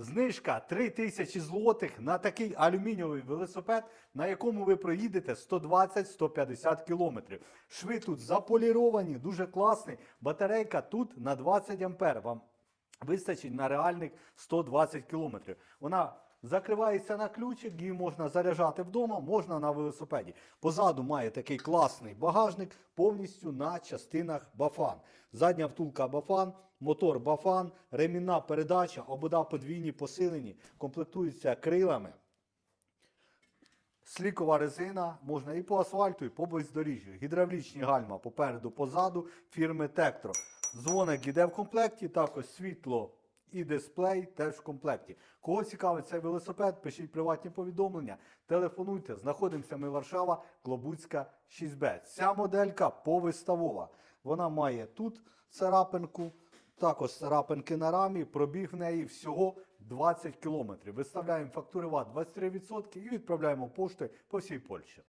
Знижка 3000 злотих на такий алюмінієвий велосипед, на якому ви проїдете 120-150 кілометрів. Шви тут заполіровані, дуже класний. Батарейка тут на 20 ампер. Вам вистачить на реальних 120 кілометрів. Вона закривається на ключик, її можна заряджати вдома, можна на велосипеді. Позаду має такий класний багажник, повністю на частинах бафан. Задня втулка бафан, мотор бафан, ремінна передача, обода подвійні посилені, комплектуються крилами. Слікова резина можна і по асфальту, і по бездоріжжю. Гідравлічні гальма попереду, позаду фірми Тектро. Дзвоник іде в комплекті, також світло і дисплей теж в комплекті. Кого цікавить цей велосипед, пишіть приватні повідомлення, телефонуйте. Знаходимося ми Варшава, Клобуцька 6Б. Ця моделька повиставова. Вона має тут царапинку, також царапинки на рамі, пробіг в неї всього 20 км. Виставляємо фактури ВАТ 23% і відправляємо поштою по всій Польщі.